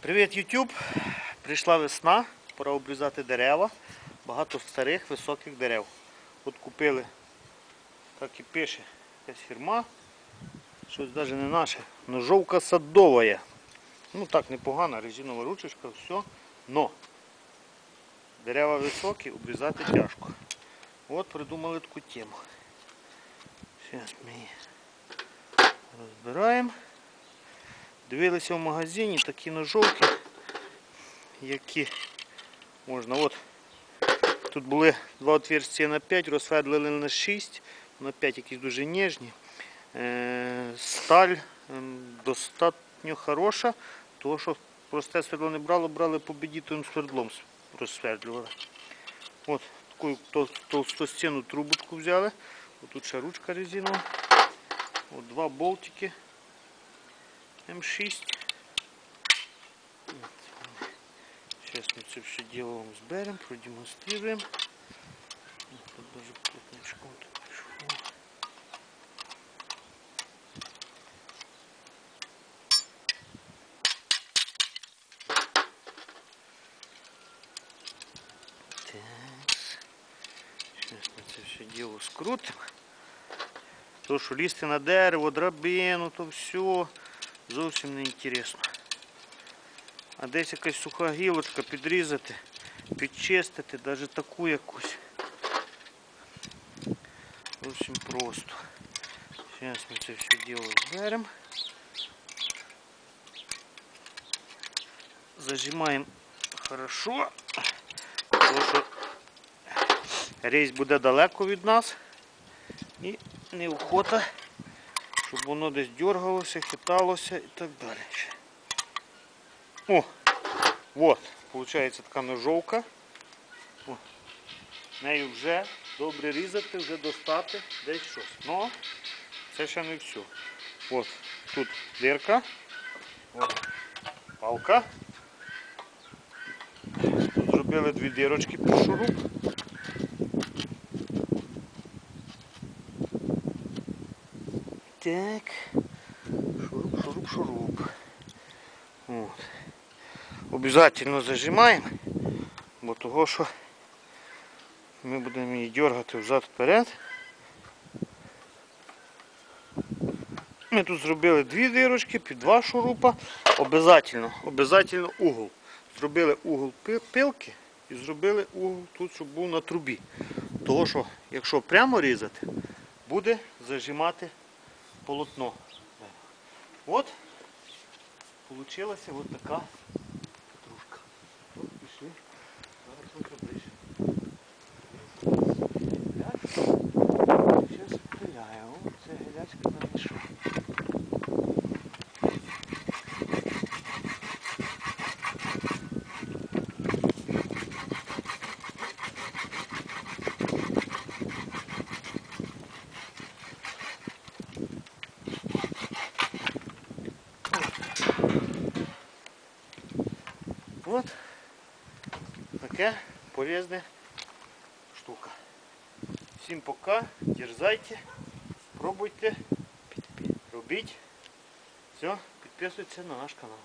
Привіт, YouTube! Прийшла весна, пора обрізати дерева. Багато старих високих дерев. От купили, так і пише, якась фірма. Щось навіть не наше. Ножовка садова. Ну так, непогана, резинова ручечка, все. Но дерева високі, обрізати тяжко. От придумали таку тему. Зараз ми її розбираємо. Дивилися в магазині такі ножовки, які можна. От тут були два отверстия на 5, розсвердлили на 6, на 5 якісь дуже ніжні. Е, Сталь ем, достатньо хороша, тому що просте свердло не брало, брали победітовим свердлом розсвердлювали. От таку тол- толстостінну трубочку взяли. Тут ще ручка резинова. От два болтики. М6. Сейчас мы це все дело вам зберемо, продемонструємо. Тут даже плотничком так пішло. Так. Сейчас ми це все діло скрутимо. То, що лізти на дерево, драбину, то все Зовсім не інтересно. А десь якась суха гілочка підрізати, підчистити, навіть таку якусь. Зовсім просто. Зараз ми це все діло зберемо. Зажимаємо хорошо, тому що рейс буде далеко від нас і неохота, щоб воно десь дергалося, хиталося і так далі. О, от, виходить така ножовка. О, нею вже добре різати, вже достати десь щось. Ну, це ще не все. От, тут дирка, от, палка. Зробили дві дирочки під шуруп. Так. Шуруп, шуруп, шуруп. От. Обязательно зажимаємо, бо того, що ми будемо її дергати взад-вперед. Ми тут зробили дві дирочки під два шурупа. Обязательно, обязательно угол. Зробили угол пилки і зробили угол тут, щоб був на трубі. Того, що якщо прямо різати, буде зажимати полотно. От получилася вот така петрушка. От пішли. Зараз трохи ближче. Зараз пиляю. О, це гелячка намішав. Вот таке полезна штука. Всім пока, дерзайте, пробуйте, робіть. Все, підписуйтесь на наш канал.